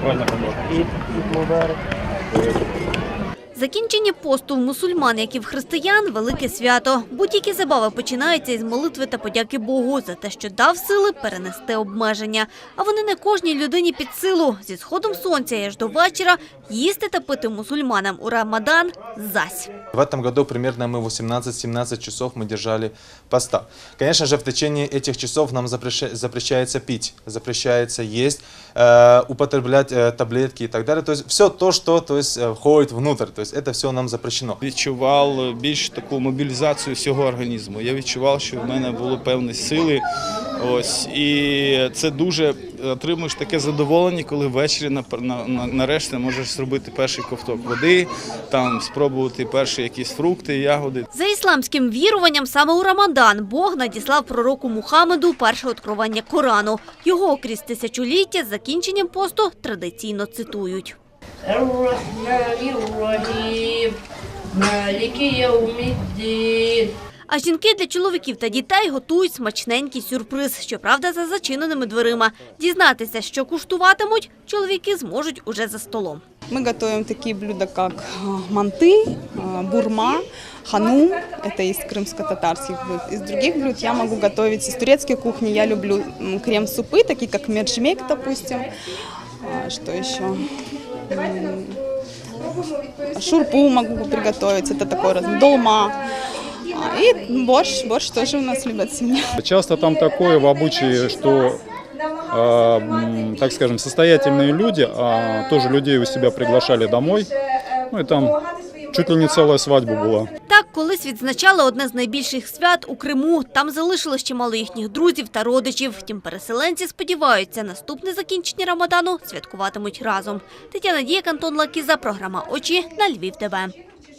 Правильно помогу. Закінчення посту в мусульман, як і в християн, велике свято. Будь-які забави починаються із молитви та подяки Богу за те, що дав сили перенести обмеження. А вони не кожній людині під силу. Зі сходом сонця і аж до вечора їсти та пити мусульманам у Рамадан – зась. В этом году примерно мы 18-17 часов мы держали поста. Конечно же, в течение этих часов нам запреща- запрещается пить, запрещается есть, э, употреблять э, таблетки и так далее. То есть все то, что то есть, э, входит внутрь, то есть это все нам запрещено. відчував більш таку мобілізацію всього організму. Я відчував, що в мене було певні сили. Ось і це дуже отримуєш таке задоволення, коли ввечері на, на, на- нарешті можеш зробити перший ковток води, там спробувати перші якісь фрукти, ягоди. За ісламським віруванням, саме у Рамадан Бог надіслав пророку Мухаммеду перше откровення Корану. Його крізь тисячоліття з закінченням посту традиційно цитують. الرحمن الرحيم مالك يوم الدين А жінки для чоловіків та дітей готують смачненький сюрприз. Щоправда, за зачиненими дверима. Дізнатися, що куштуватимуть, чоловіки зможуть уже за столом. Мы готовим такие блюда, как а, манты, а, бурма, ханум. Это из крымско-татарских блюд. Из других блюд я могу готовить из турецкой кухни. Я люблю м, крем-супы, такие как мерджмек, допустим. А, Что еще? Шурпу могу приготовить. Это такой раз. Долма. А, И борщ. Борщ тоже у нас любят в семье. Часто там такое в обычае, что, м, так скажем, состоятельные люди, а тоже людей у себя приглашали домой. Ну и там чуть ли не целая свадьба была. Колись відзначали одне з найбільших свят у Криму. Там залишилось чимало їхніх друзів та родичів. Втім, переселенці сподіваються, наступне закінчення Рамадану святкуватимуть разом. Тетяна Дієк, Антон Лакіза, програма «Очі» на Львів ТВ.